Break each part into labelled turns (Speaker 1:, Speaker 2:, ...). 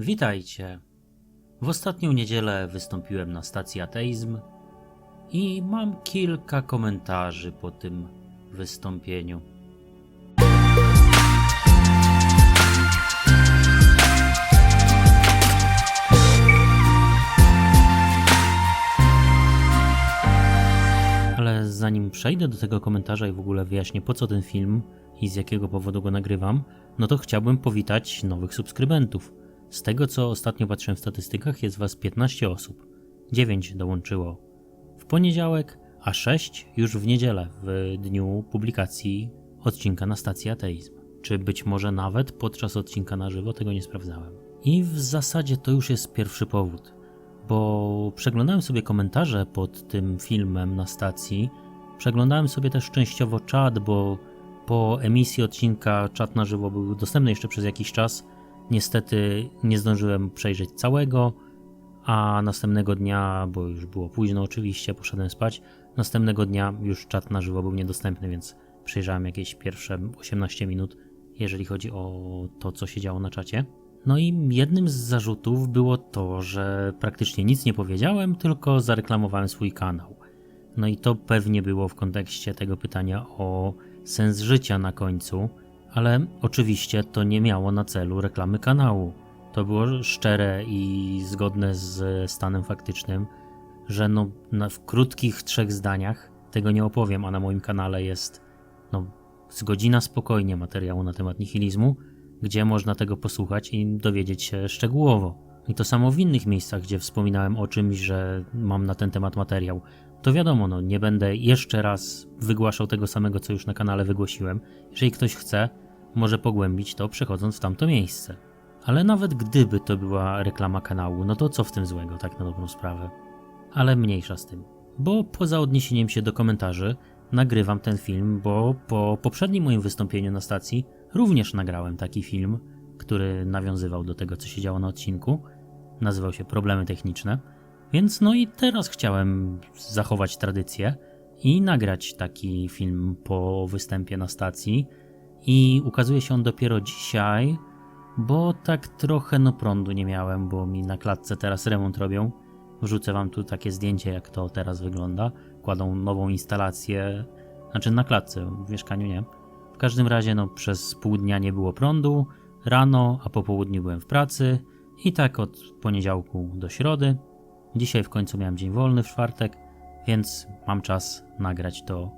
Speaker 1: Witajcie. W ostatnią niedzielę wystąpiłem na stacji Ateizm i mam kilka komentarzy po tym wystąpieniu. Ale zanim przejdę do tego komentarza i w ogóle wyjaśnię po co ten film i z jakiego powodu go nagrywam, no to chciałbym powitać nowych subskrybentów. Z tego co ostatnio patrzyłem w statystykach jest was 15 osób. 9 dołączyło w poniedziałek, a 6 już w niedzielę, w dniu publikacji odcinka na stacji Ateizm. Czy być może nawet podczas odcinka na żywo, tego nie sprawdzałem. I w zasadzie to już jest pierwszy powód bo przeglądałem sobie komentarze pod tym filmem na stacji. Przeglądałem sobie też częściowo czat, bo po emisji odcinka czat na żywo był dostępny jeszcze przez jakiś czas. Niestety nie zdążyłem przejrzeć całego, a następnego dnia, bo już było późno oczywiście, poszedłem spać. Następnego dnia już czat na żywo był niedostępny, więc przejrzałem jakieś pierwsze 18 minut, jeżeli chodzi o to, co się działo na czacie. No i jednym z zarzutów było to, że praktycznie nic nie powiedziałem, tylko zareklamowałem swój kanał. No i to pewnie było w kontekście tego pytania o sens życia na końcu, ale oczywiście to nie miało na celu reklamy kanału. To było szczere i zgodne z stanem faktycznym, że no w krótkich trzech zdaniach tego nie opowiem, a na moim kanale jest no z godzina spokojnie materiału na temat nihilizmu, gdzie można tego posłuchać i dowiedzieć się szczegółowo. I to samo w innych miejscach, gdzie wspominałem o czymś, że mam na ten temat materiał. To wiadomo, no, nie będę jeszcze raz wygłaszał tego samego, co już na kanale wygłosiłem. Jeżeli ktoś chce, może pogłębić to, przechodząc w tamto miejsce. Ale nawet gdyby to była reklama kanału, no to co w tym złego, tak na dobrą sprawę. Ale mniejsza z tym. Bo poza odniesieniem się do komentarzy, nagrywam ten film, bo po poprzednim moim wystąpieniu na stacji również nagrałem taki film, który nawiązywał do tego, co się działo na odcinku. Nazywał się Problemy Techniczne. Więc no i teraz chciałem zachować tradycję i nagrać taki film po występie na stacji. I ukazuje się on dopiero dzisiaj, bo tak trochę no prądu nie miałem, bo mi na klatce teraz remont robią. Wrzucę wam tu takie zdjęcie, jak to teraz wygląda. Kładą nową instalację, znaczy na klatce, w mieszkaniu nie. W każdym razie no, przez pół dnia nie było prądu, rano, a po południu byłem w pracy i tak od poniedziałku do środy. Dzisiaj w końcu miałem dzień wolny w czwartek, więc mam czas nagrać to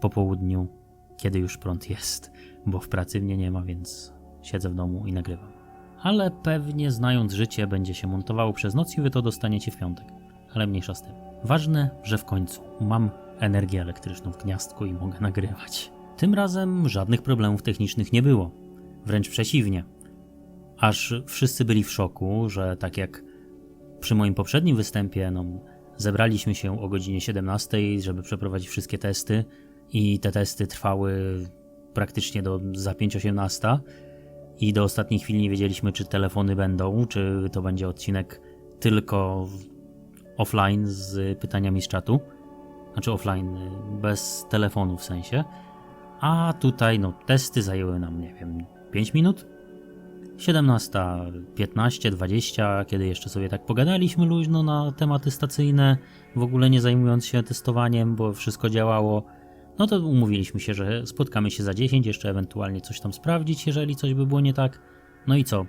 Speaker 1: po południu, kiedy już prąd jest, bo w pracy mnie nie ma, więc siedzę w domu i nagrywam. Ale pewnie znając życie będzie się montowało przez noc i wy to dostaniecie w piątek. Ale mniejsza z tym. Ważne, że w końcu mam energię elektryczną w gniazdku i mogę nagrywać. Tym razem żadnych problemów technicznych nie było. Wręcz przeciwnie. Aż wszyscy byli w szoku, że tak jak przy moim poprzednim występie, no, zebraliśmy się o godzinie 17, żeby przeprowadzić wszystkie testy i te testy trwały praktycznie do za 5.18 i do ostatniej chwili nie wiedzieliśmy, czy telefony będą, czy to będzie odcinek tylko offline z pytaniami z czatu. Znaczy offline, bez telefonu w sensie. A tutaj, no, testy zajęły nam, nie wiem, 5 minut? 17, 15, 20, kiedy jeszcze sobie tak pogadaliśmy luźno na tematy stacyjne, w ogóle nie zajmując się testowaniem, bo wszystko działało. No to umówiliśmy się, że spotkamy się za 10, jeszcze ewentualnie coś tam sprawdzić, jeżeli coś by było nie tak. No i co?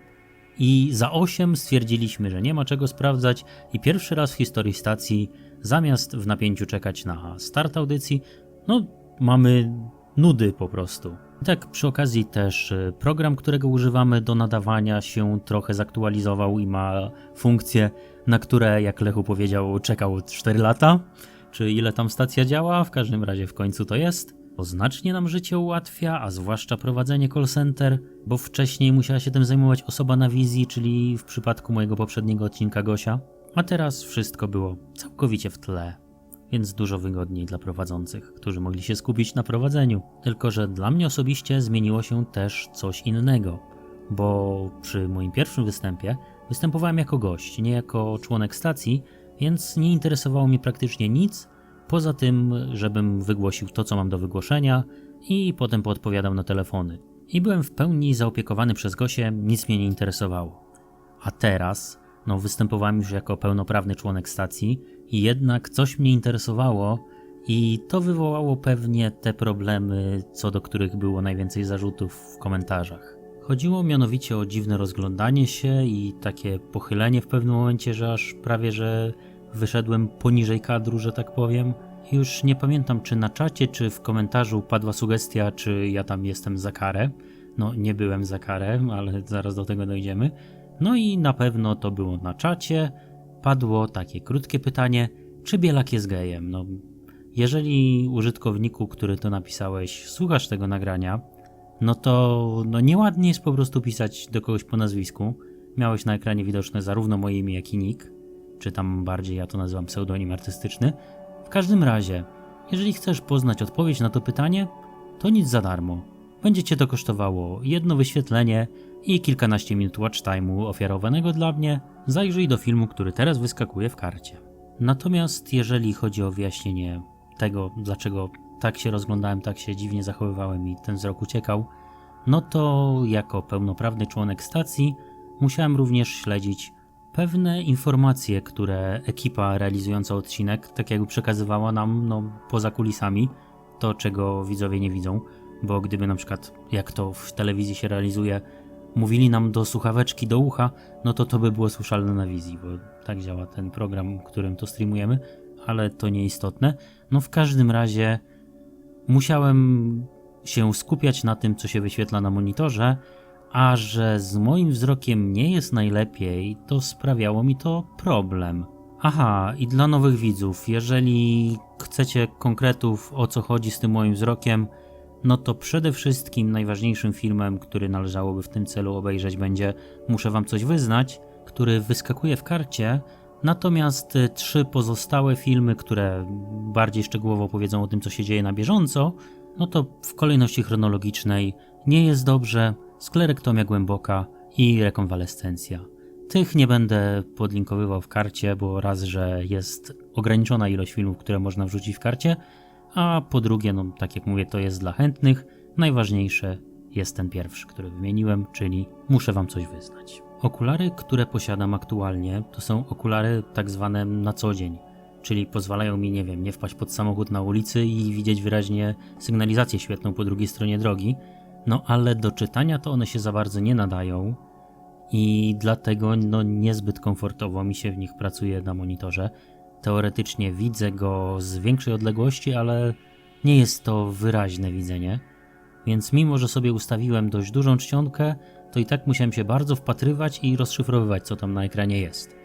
Speaker 1: I za 8 stwierdziliśmy, że nie ma czego sprawdzać, i pierwszy raz w historii stacji, zamiast w napięciu czekać na start audycji, no mamy nudy po prostu. Tak przy okazji też y, program, którego używamy do nadawania się trochę zaktualizował i ma funkcje, na które, jak Lechu powiedział, czekał 4 lata. Czy ile tam stacja działa? W każdym razie w końcu to jest. To znacznie nam życie ułatwia, a zwłaszcza prowadzenie call center, bo wcześniej musiała się tym zajmować osoba na wizji, czyli w przypadku mojego poprzedniego odcinka Gosia. A teraz wszystko było całkowicie w tle więc dużo wygodniej dla prowadzących, którzy mogli się skupić na prowadzeniu. Tylko, że dla mnie osobiście zmieniło się też coś innego, bo przy moim pierwszym występie występowałem jako gość, nie jako członek stacji, więc nie interesowało mnie praktycznie nic, poza tym, żebym wygłosił to, co mam do wygłoszenia i potem podpowiadał na telefony. I byłem w pełni zaopiekowany przez Gosię, nic mnie nie interesowało. A teraz, no występowałem już jako pełnoprawny członek stacji jednak coś mnie interesowało i to wywołało pewnie te problemy, co do których było najwięcej zarzutów w komentarzach. Chodziło mianowicie o dziwne rozglądanie się i takie pochylenie w pewnym momencie, że aż prawie że wyszedłem poniżej kadru, że tak powiem. Już nie pamiętam, czy na czacie, czy w komentarzu padła sugestia, czy ja tam jestem za karę. No, nie byłem za karę, ale zaraz do tego dojdziemy. No i na pewno to było na czacie. Padło takie krótkie pytanie, czy Bielak jest gejem? No, jeżeli użytkowniku, który to napisałeś, słuchasz tego nagrania, no to no nieładnie jest po prostu pisać do kogoś po nazwisku. Miałeś na ekranie widoczne zarówno moje imię, jak i nick, czy tam bardziej ja to nazywam pseudonim artystyczny. W każdym razie, jeżeli chcesz poznać odpowiedź na to pytanie, to nic za darmo. Będzie cię to kosztowało jedno wyświetlenie i kilkanaście minut watch time'u ofiarowanego dla mnie. Zajrzyj do filmu, który teraz wyskakuje w karcie. Natomiast jeżeli chodzi o wyjaśnienie tego, dlaczego tak się rozglądałem, tak się dziwnie zachowywałem i ten wzrok uciekał, no to jako pełnoprawny członek stacji musiałem również śledzić pewne informacje, które ekipa realizująca odcinek tak jakby przekazywała nam no, poza kulisami, to czego widzowie nie widzą, bo gdyby na przykład jak to w telewizji się realizuje, mówili nam do słuchaweczki do ucha, no to to by było słyszalne na wizji, bo tak działa ten program, którym to streamujemy, ale to nieistotne. No w każdym razie musiałem się skupiać na tym, co się wyświetla na monitorze, a że z moim wzrokiem nie jest najlepiej, to sprawiało mi to problem. Aha, i dla nowych widzów, jeżeli chcecie konkretów o co chodzi z tym moim wzrokiem, no to przede wszystkim najważniejszym filmem, który należałoby w tym celu obejrzeć będzie Muszę Wam coś wyznać, który wyskakuje w karcie, natomiast y, trzy pozostałe filmy, które bardziej szczegółowo opowiedzą o tym, co się dzieje na bieżąco, no to w kolejności chronologicznej Nie jest dobrze, Sklerektomia głęboka i Rekonwalescencja. Tych nie będę podlinkowywał w karcie, bo raz, że jest ograniczona ilość filmów, które można wrzucić w karcie, a po drugie, no tak jak mówię, to jest dla chętnych. Najważniejsze jest ten pierwszy, który wymieniłem, czyli muszę Wam coś wyznać. Okulary, które posiadam aktualnie, to są okulary tak zwane na co dzień, czyli pozwalają mi, nie wiem, nie wpaść pod samochód na ulicy i widzieć wyraźnie sygnalizację świetną po drugiej stronie drogi, no ale do czytania to one się za bardzo nie nadają i dlatego no niezbyt komfortowo mi się w nich pracuje na monitorze. Teoretycznie widzę go z większej odległości, ale nie jest to wyraźne widzenie. Więc mimo, że sobie ustawiłem dość dużą czcionkę, to i tak musiałem się bardzo wpatrywać i rozszyfrowywać, co tam na ekranie jest.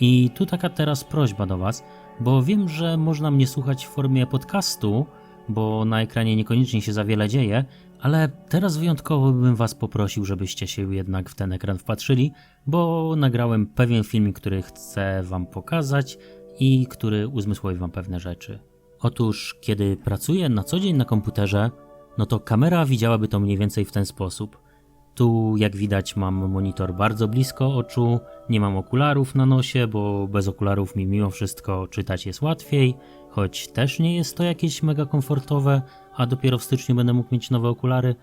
Speaker 1: I tu taka teraz prośba do Was, bo wiem, że można mnie słuchać w formie podcastu, bo na ekranie niekoniecznie się za wiele dzieje, ale teraz wyjątkowo bym Was poprosił, żebyście się jednak w ten ekran wpatrzyli, bo nagrałem pewien filmik, który chcę Wam pokazać i który uzmysłowi Wam pewne rzeczy. Otóż, kiedy pracuję na co dzień na komputerze, no to kamera widziałaby to mniej więcej w ten sposób. Tu, jak widać, mam monitor bardzo blisko oczu, nie mam okularów na nosie, bo bez okularów mi mimo wszystko czytać jest łatwiej, choć też nie jest to jakieś mega komfortowe, a dopiero w styczniu będę mógł mieć nowe okulary.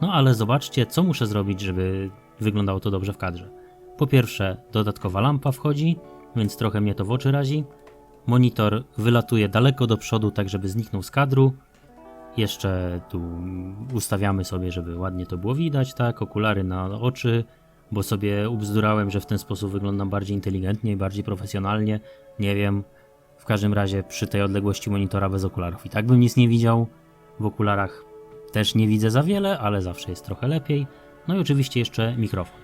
Speaker 1: No ale zobaczcie, co muszę zrobić, żeby wyglądało to dobrze w kadrze. Po pierwsze, dodatkowa lampa wchodzi, więc trochę mnie to w oczy razi. Monitor wylatuje daleko do przodu, tak żeby zniknął z kadru. Jeszcze tu ustawiamy sobie, żeby ładnie to było widać, tak? Okulary na oczy, bo sobie ubzdurałem, że w ten sposób wyglądam bardziej inteligentnie i bardziej profesjonalnie. Nie wiem. W każdym razie przy tej odległości monitora bez okularów i tak bym nic nie widział. W okularach też nie widzę za wiele, ale zawsze jest trochę lepiej. No i oczywiście jeszcze mikrofon.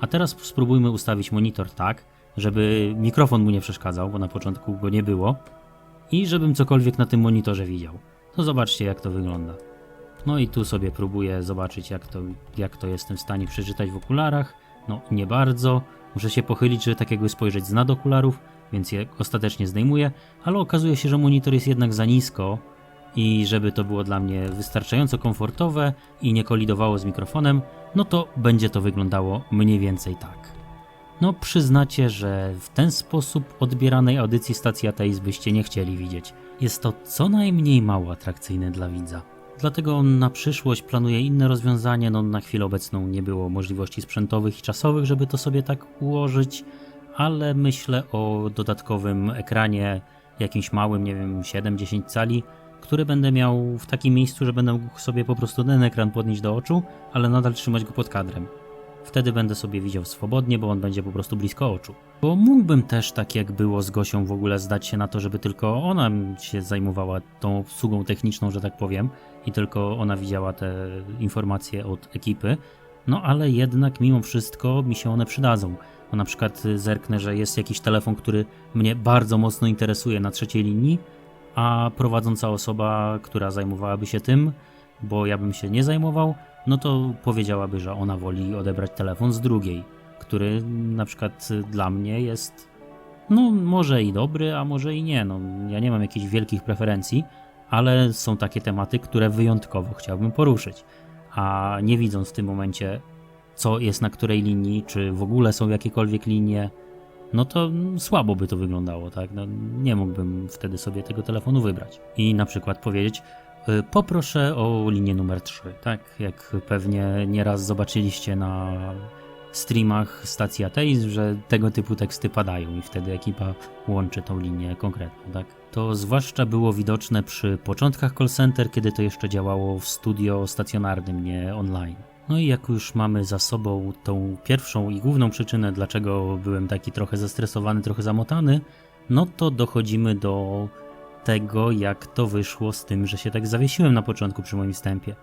Speaker 1: A teraz spróbujmy ustawić monitor tak, żeby mikrofon mu nie przeszkadzał, bo na początku go nie było, i żebym cokolwiek na tym monitorze widział. To zobaczcie, jak to wygląda. No i tu sobie próbuję zobaczyć, jak to, jak to jestem w stanie przeczytać w okularach. No, nie bardzo. Muszę się pochylić, żeby tak jakby spojrzeć z nad okularów, więc je ostatecznie zdejmuję, ale okazuje się, że monitor jest jednak za nisko i żeby to było dla mnie wystarczająco komfortowe i nie kolidowało z mikrofonem, no to będzie to wyglądało mniej więcej tak. No przyznacie, że w ten sposób odbieranej audycji stacji Ateizm byście nie chcieli widzieć. Jest to co najmniej mało atrakcyjne dla widza. Dlatego na przyszłość planuje inne rozwiązanie. No, na chwilę obecną nie było możliwości sprzętowych i czasowych, żeby to sobie tak ułożyć, ale myślę o dodatkowym ekranie, jakimś małym, nie wiem, 7-10 cali, który będę miał w takim miejscu, że będę mógł sobie po prostu ten ekran podnieść do oczu, ale nadal trzymać go pod kadrem. Wtedy będę sobie widział swobodnie, bo on będzie po prostu blisko oczu. Bo mógłbym też, tak jak było z Gosią, w ogóle zdać się na to, żeby tylko ona się zajmowała tą obsługą techniczną, że tak powiem, i tylko ona widziała te informacje od ekipy. No ale jednak mimo wszystko mi się one przydadzą. Bo na przykład zerknę, że jest jakiś telefon, który mnie bardzo mocno interesuje na trzeciej linii, a prowadząca osoba, która zajmowałaby się tym, bo ja bym się nie zajmował, no to powiedziałaby, że ona woli odebrać telefon z drugiej, który na przykład dla mnie jest no może i dobry, a może i nie. No, ja nie mam jakichś wielkich preferencji, ale są takie tematy, które wyjątkowo chciałbym poruszyć. A nie widząc w tym momencie, co jest na której linii, czy w ogóle są jakiekolwiek linie, no to słabo by to wyglądało, tak? No, nie mógłbym wtedy sobie tego telefonu wybrać. I na przykład powiedzieć, poproszę o linię numer 3, tak? Jak pewnie nieraz zobaczyliście na streamach stacji Ateizm, że tego typu teksty padają i wtedy ekipa łączy tą linię konkretną, tak? To zwłaszcza było widoczne przy początkach call center, kiedy to jeszcze działało w studio stacjonarnym, nie online. No i jak już mamy za sobą tą pierwszą i główną przyczynę, dlaczego byłem taki trochę zestresowany, trochę zamotany, no to dochodzimy do tego, jak to wyszło z tym, że się tak zawiesiłem na początku przy moim wstępie.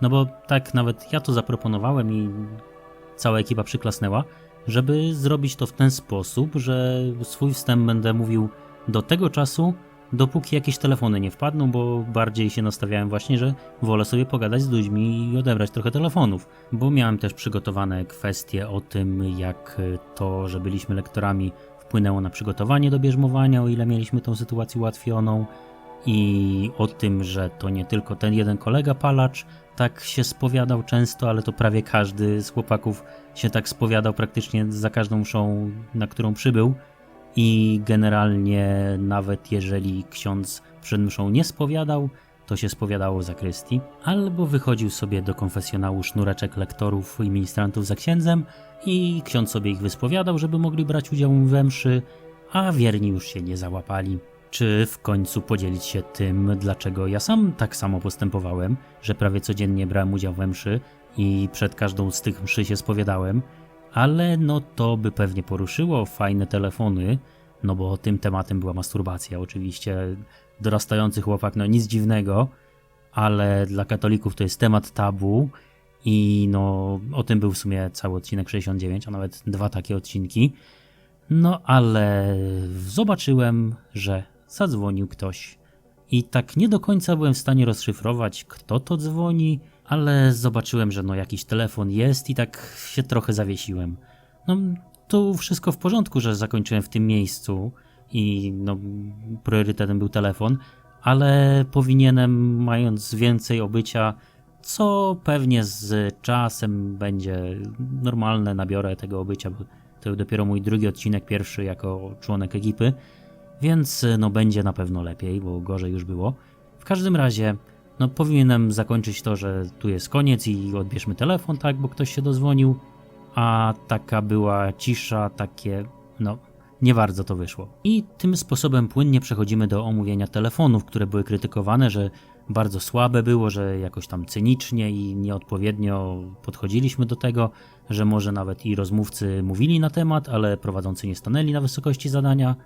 Speaker 1: No bo tak nawet ja to zaproponowałem i cała ekipa przyklasnęła, żeby zrobić to w ten sposób, że swój wstęp będę mówił do tego czasu, dopóki jakieś telefony nie wpadną, bo bardziej się nastawiałem właśnie, że wolę sobie pogadać z ludźmi i odebrać trochę telefonów, bo miałem też przygotowane kwestie o tym, jak to, że byliśmy lektorami, wpłynęło na przygotowanie do bierzmowania, o ile mieliśmy tą sytuację ułatwioną. I o tym, że to nie tylko ten jeden kolega palacz tak się spowiadał często, ale to prawie każdy z chłopaków się tak spowiadał praktycznie za każdą mszą, na którą przybył. I generalnie nawet jeżeli ksiądz przed mszą nie spowiadał, to się spowiadało w zakrystii, albo wychodził sobie do konfesjonału sznureczek lektorów i ministrantów za księdzem i ksiądz sobie ich wyspowiadał, żeby mogli brać udział we mszy, a wierni już się nie załapali. Czy w końcu podzielić się tym, dlaczego ja sam tak samo postępowałem, że prawie codziennie brałem udział we mszy i przed każdą z tych mszy się spowiadałem, ale no to by pewnie poruszyło fajne telefony, no bo tym tematem była masturbacja. Oczywiście dorastający chłopak, no nic dziwnego, ale dla katolików to jest temat tabu i no o tym był w sumie cały odcinek 69, a nawet dwa takie odcinki. No ale zobaczyłem, że zadzwonił ktoś. I tak nie do końca byłem w stanie rozszyfrować, kto to dzwoni, ale zobaczyłem, że no jakiś telefon jest i tak się trochę zawiesiłem. No to wszystko w porządku, że zakończyłem w tym miejscu i no priorytetem był telefon, ale powinienem, mając więcej obycia, co pewnie z czasem będzie normalne, nabiorę tego obycia, bo to dopiero mój drugi odcinek, pierwszy jako członek ekipy, więc no będzie na pewno lepiej, bo gorzej już było. W każdym razie, no powinienem zakończyć to, że tu jest koniec i odbierzmy telefon, tak, bo ktoś się dozwonił, a taka była cisza, takie, no, nie bardzo to wyszło. I tym sposobem płynnie przechodzimy do omówienia telefonów, które były krytykowane, że bardzo słabe było, że jakoś tam cynicznie i nieodpowiednio podchodziliśmy do tego, że może nawet i rozmówcy mówili na temat, ale prowadzący nie stanęli na wysokości zadania.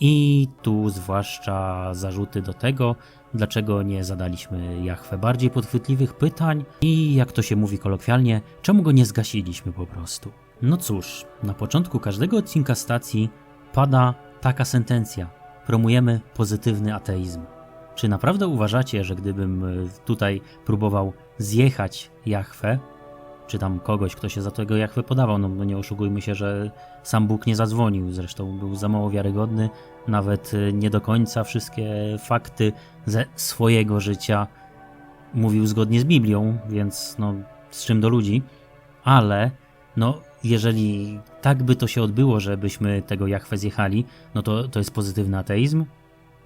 Speaker 1: I tu zwłaszcza zarzuty do tego, dlaczego nie zadaliśmy Jachwę bardziej podchwytliwych pytań i jak to się mówi kolokwialnie, czemu go nie zgasiliśmy po prostu. No cóż, na początku każdego odcinka stacji pada taka sentencja: promujemy pozytywny ateizm. Czy naprawdę uważacie, że gdybym y, tutaj próbował zjechać Jachwę, czy tam kogoś, kto się za tego Jachwę podawał, no, no nie oszukujmy się, że sam Bóg nie zadzwonił, zresztą był za mało wiarygodny, nawet y, nie do końca wszystkie fakty ze swojego życia mówił zgodnie z Biblią, więc no z czym do ludzi, ale no jeżeli tak by to się odbyło, żebyśmy tego Jachwę zjechali, no to to jest pozytywny ateizm,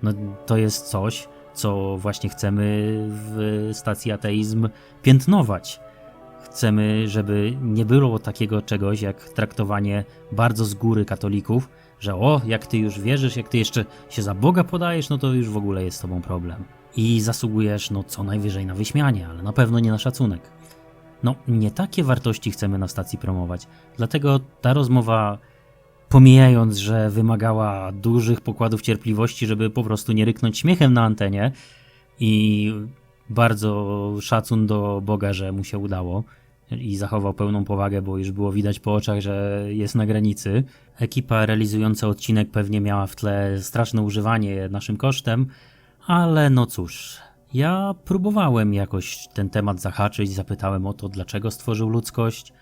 Speaker 1: no to jest coś, co właśnie chcemy w stacji ateizm piętnować. Chcemy, żeby nie było takiego czegoś jak traktowanie bardzo z góry katolików, że o, jak ty już wierzysz, jak ty jeszcze się za Boga podajesz, no to już w ogóle jest z tobą problem. I zasługujesz, no co najwyżej na wyśmianie, ale na pewno nie na szacunek. No, nie takie wartości chcemy na stacji promować. Dlatego ta rozmowa, pomijając, że wymagała dużych pokładów cierpliwości, żeby po prostu nie ryknąć śmiechem na antenie i bardzo szacun do Boga, że mu się udało i zachował pełną powagę, bo już było widać po oczach, że jest na granicy. Ekipa realizująca odcinek pewnie miała w tle straszne używanie naszym kosztem, ale no cóż, ja próbowałem jakoś ten temat zahaczyć, zapytałem o to, dlaczego stworzył ludzkość.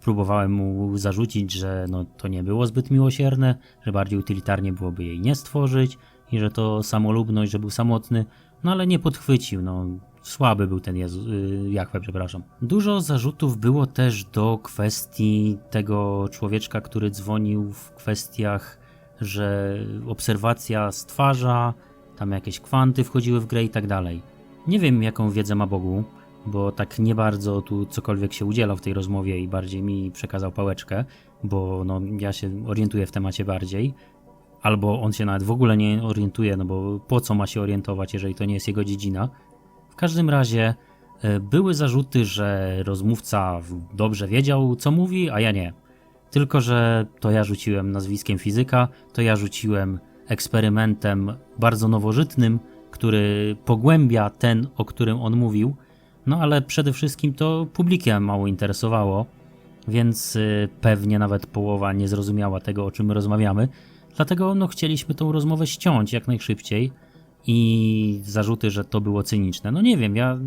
Speaker 1: Próbowałem mu zarzucić, że no, to nie było zbyt miłosierne, że bardziej utylitarnie byłoby jej nie stworzyć i że to samolubność, że był samotny, no ale nie podchwycił, no słaby był ten Jezu, yy, Jachwę, przepraszam. Dużo zarzutów było też do kwestii tego człowieczka, który dzwonił w kwestiach, że obserwacja stwarza, tam jakieś kwanty wchodziły w grę i tak dalej. Nie wiem, jaką wiedzę ma Bogu, bo tak nie bardzo tu cokolwiek się udzielał w tej rozmowie i bardziej mi przekazał pałeczkę, bo no, ja się orientuję w temacie bardziej. Albo on się nawet w ogóle nie orientuje, no bo po co ma się orientować, jeżeli to nie jest jego dziedzina. W każdym razie e, były zarzuty, że rozmówca dobrze wiedział, co mówi, a ja nie. Tylko, że to ja rzuciłem nazwiskiem fizyka, to ja rzuciłem eksperymentem bardzo nowożytnym, który pogłębia ten, o którym on mówił. No ale przede wszystkim to publikę mało interesowało, więc y, pewnie nawet połowa nie zrozumiała tego, o czym my rozmawiamy. Dlatego no, chcieliśmy tą rozmowę ściąć jak najszybciej i zarzuty, że to było cyniczne. No nie wiem, ja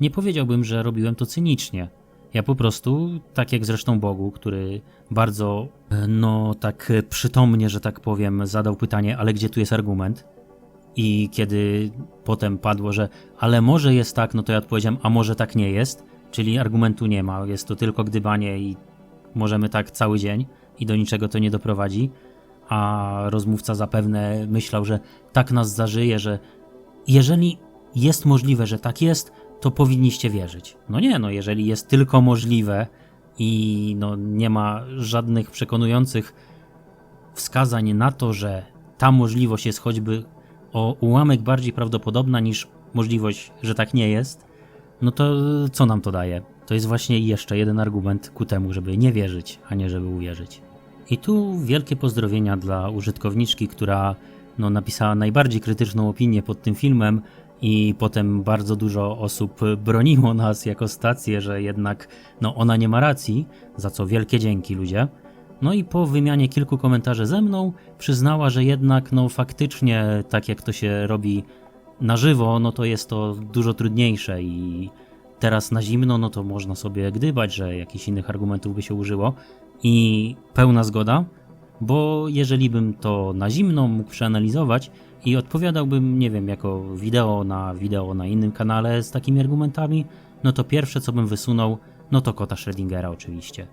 Speaker 1: nie powiedziałbym, że robiłem to cynicznie. Ja po prostu, tak jak zresztą Bogu, który bardzo, e, no tak przytomnie, że tak powiem, zadał pytanie, ale gdzie tu jest argument? I kiedy potem padło, że ale może jest tak, no to ja odpowiedziałem, a może tak nie jest, czyli argumentu nie ma, jest to tylko gdybanie i możemy tak cały dzień i do niczego to nie doprowadzi. A rozmówca zapewne myślał, że tak nas zażyje, że jeżeli jest możliwe, że tak jest, to powinniście wierzyć. No nie, no jeżeli jest tylko możliwe i no nie ma żadnych przekonujących wskazań na to, że ta możliwość jest choćby o ułamek bardziej prawdopodobna niż możliwość, że tak nie jest, no to co nam to daje? To jest właśnie jeszcze jeden argument ku temu, żeby nie wierzyć, a nie żeby uwierzyć. I tu wielkie pozdrowienia dla użytkowniczki, która no, napisała najbardziej krytyczną opinię pod tym filmem i potem bardzo dużo osób broniło nas jako stację, że jednak no, ona nie ma racji, za co wielkie dzięki ludzie. No i po wymianie kilku komentarzy ze mną przyznała, że jednak no faktycznie tak jak to się robi na żywo, no to jest to dużo trudniejsze i teraz na zimno, no to można sobie gdybać, że jakichś innych argumentów by się użyło. I pełna zgoda, bo jeżeli bym to na zimno mógł przeanalizować i odpowiadałbym, nie wiem, jako wideo na wideo na innym kanale z takimi argumentami, no to pierwsze co bym wysunął, no to kota Schrödingera oczywiście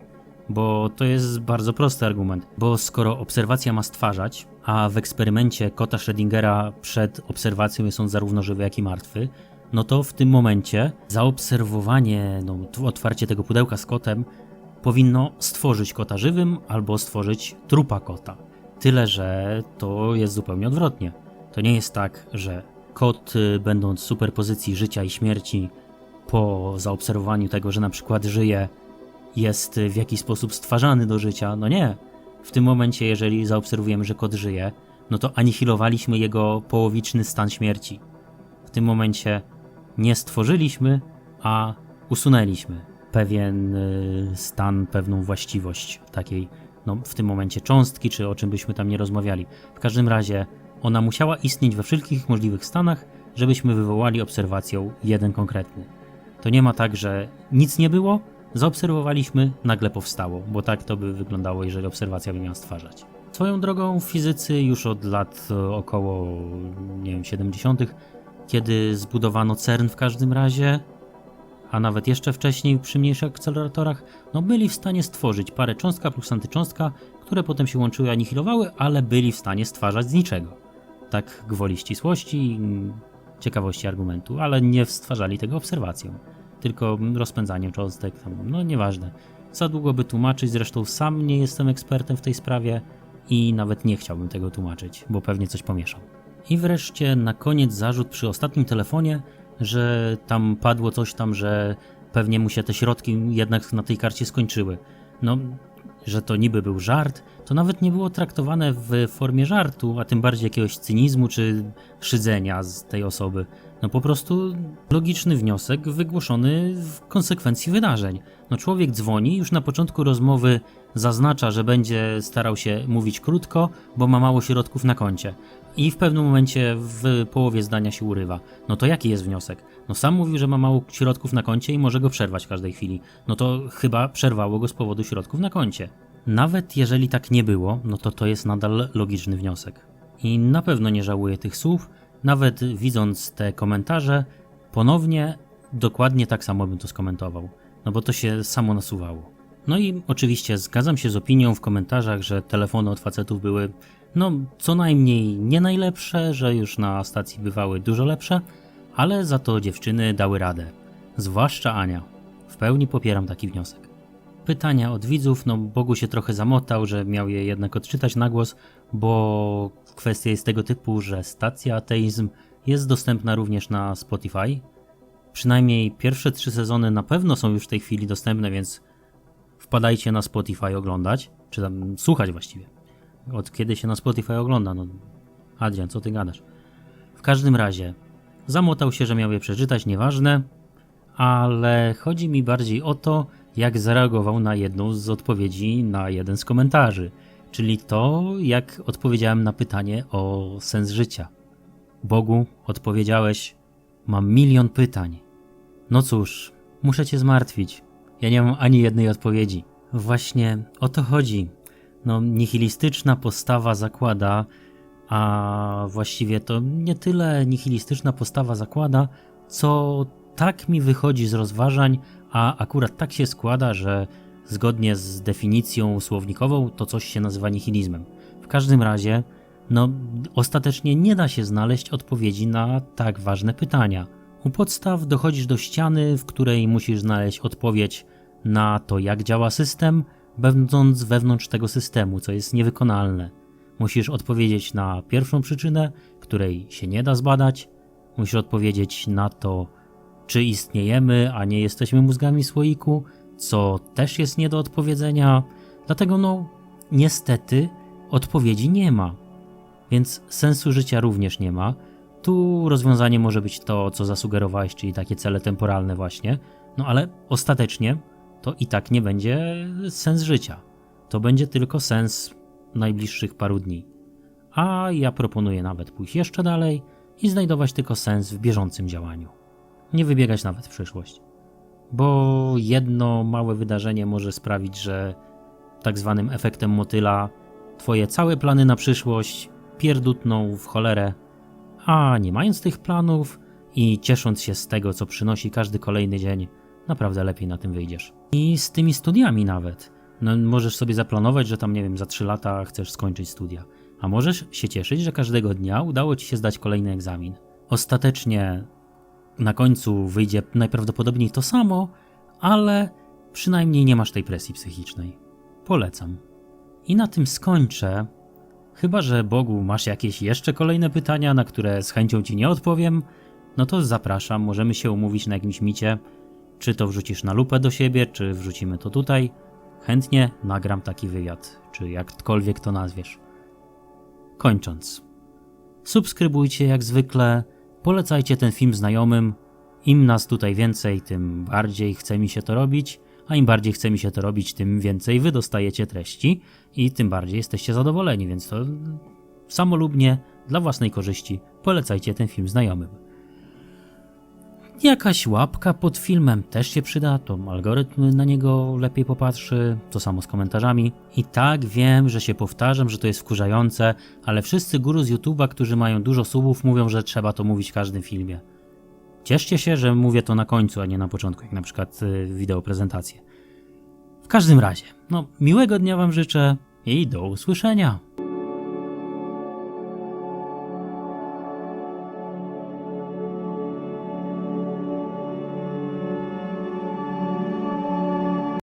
Speaker 1: bo to jest bardzo prosty argument. Bo skoro obserwacja ma stwarzać, a w eksperymencie kota Schrödingera przed obserwacją jest on zarówno żywy, jak i martwy, no to w tym momencie zaobserwowanie, no, otwarcie tego pudełka z kotem powinno stworzyć kota żywym albo stworzyć trupa kota. Tyle, że to jest zupełnie odwrotnie. To nie jest tak, że kot, y, będąc w superpozycji życia i śmierci, po zaobserwowaniu tego, że na przykład żyje, jest w jakiś sposób stwarzany do życia. No nie. W tym momencie, jeżeli zaobserwujemy, że kot żyje, no to anihilowaliśmy jego połowiczny stan śmierci. W tym momencie nie stworzyliśmy, a usunęliśmy pewien y, stan, pewną właściwość takiej, no w tym momencie cząstki, czy o czym byśmy tam nie rozmawiali. W każdym razie ona musiała istnieć we wszystkich możliwych stanach, żebyśmy wywołali obserwacją jeden konkretny. To nie ma tak, że nic nie było, zaobserwowaliśmy, nagle powstało, bo tak to by wyglądało, jeżeli obserwacja by miała stwarzać. Swoją drogą fizycy już od lat e, około, nie wiem, 70., kiedy zbudowano CERN w każdym razie, a nawet jeszcze wcześniej przy mniejszych akceleratorach, no byli w stanie stworzyć parę cząstka plus antycząstka, które potem się łączyły i anihilowały, ale byli w stanie stwarzać z niczego. Tak gwoli ścisłości, ciekawości argumentu, ale nie stwarzali tego obserwacją, tylko rozpędzaniem cząstek, tam, no nieważne. Za długo by tłumaczyć, zresztą sam nie jestem ekspertem w tej sprawie i nawet nie chciałbym tego tłumaczyć, bo pewnie coś pomieszam. I wreszcie na koniec zarzut przy ostatnim telefonie, że tam padło coś tam, że pewnie mu się te środki jednak na tej karcie skończyły. No, że to niby był żart, to nawet nie było traktowane w formie żartu, a tym bardziej jakiegoś cynizmu czy szydzenia z tej osoby. No po prostu logiczny wniosek wygłoszony w konsekwencji wydarzeń. No człowiek dzwoni, już na początku rozmowy zaznacza, że będzie starał się mówić krótko, bo ma mało środków na koncie. I w pewnym momencie w połowie zdania się urywa. No to jaki jest wniosek? No sam mówił, że ma mało środków na koncie i może go przerwać w każdej chwili. No to chyba przerwało go z powodu środków na koncie. Nawet jeżeli tak nie było, no to to jest nadal logiczny wniosek. I na pewno nie żałuję tych słów, nawet widząc te komentarze, ponownie dokładnie tak samo bym to skomentował. No bo to się samo nasuwało. No i oczywiście zgadzam się z opinią w komentarzach, że telefony od facetów były no co najmniej nie najlepsze, że już na stacji bywały dużo lepsze, ale za to dziewczyny dały radę. Zwłaszcza Ania. W pełni popieram taki wniosek. Pytania od widzów, no Bogu się trochę zamotał, że miał je jednak odczytać na głos, bo kwestia jest tego typu, że stacja Ateizm jest dostępna również na Spotify. Przynajmniej pierwsze trzy sezony na pewno są już w tej chwili dostępne, więc wpadajcie na Spotify oglądać, czy tam słuchać właściwie. Od kiedy się na Spotify ogląda? No, Adrian, co ty gadasz? W każdym razie, zamotał się, że miał je przeczytać, nieważne, ale chodzi mi bardziej o to, jak zareagował na jedną z odpowiedzi na jeden z komentarzy, czyli to, jak odpowiedziałem na pytanie o sens życia. Bogu, odpowiedziałeś, mam milion pytań. No cóż, muszę cię zmartwić. Ja nie mam ani jednej odpowiedzi. Właśnie o to chodzi. No, nihilistyczna postawa zakłada, a właściwie to nie tyle nihilistyczna postawa zakłada, co tak mi wychodzi z rozważań, a akurat tak się składa, że zgodnie z definicją słownikową to coś się nazywa nihilizmem. W każdym razie, no, ostatecznie nie da się znaleźć odpowiedzi na tak ważne pytania. U podstaw dochodzisz do ściany, w której musisz znaleźć odpowiedź na to, jak działa system, będąc wewnątrz tego systemu, co jest niewykonalne. Musisz odpowiedzieć na pierwszą przyczynę, której się nie da zbadać. Musisz odpowiedzieć na to, czy istniejemy, a nie jesteśmy mózgami słoiku, co też jest nie do odpowiedzenia. Dlatego, no, niestety, odpowiedzi nie ma. Więc sensu życia również nie ma. Tu rozwiązanie może być to, co zasugerowałeś, czyli takie cele temporalne, właśnie. No ale ostatecznie to i tak nie będzie sens życia. To będzie tylko sens najbliższych paru dni. A ja proponuję nawet pójść jeszcze dalej i znajdować tylko sens w bieżącym działaniu. Nie wybiegać nawet w przyszłość. Bo jedno małe wydarzenie może sprawić, że tak zwanym efektem motyla twoje całe plany na przyszłość pierdutną w cholerę, a nie mając tych planów i ciesząc się z tego, co przynosi każdy kolejny dzień, naprawdę lepiej na tym wyjdziesz. I z tymi studiami nawet. No, możesz sobie zaplanować, że tam, nie wiem, za 3 lata chcesz skończyć studia. A możesz się cieszyć, że każdego dnia udało ci się zdać kolejny egzamin. Ostatecznie na końcu wyjdzie najprawdopodobniej to samo, ale przynajmniej nie masz tej presji psychicznej. Polecam. I na tym skończę. Chyba, że Bogu masz jakieś jeszcze kolejne pytania, na które z chęcią ci nie odpowiem, no to zapraszam, możemy się umówić na jakimś micie. Czy to wrzucisz na lupę do siebie, czy wrzucimy to tutaj. Chętnie nagram taki wywiad, czy jakkolwiek to nazwiesz. Kończąc. Subskrybujcie jak zwykle, polecajcie ten film znajomym. Im nas tutaj więcej, tym bardziej chce mi się to robić, a im bardziej chce mi się to robić, tym więcej wy dostajecie treści i tym bardziej jesteście zadowoleni, więc to samolubnie, dla własnej korzyści, polecajcie ten film znajomym. Jakaś łapka pod filmem też się przyda, to algorytm na niego lepiej popatrzy, to samo z komentarzami. I tak wiem, że się powtarzam, że to jest wkurzające, ale wszyscy guru z YouTube'a, którzy mają dużo subów, mówią, że trzeba to mówić w każdym filmie. Cieszcie się, że mówię to na końcu, a nie na początku, jak na przykład y, wideo prezentację. W każdym razie, no miłego dnia wam życzę i do usłyszenia.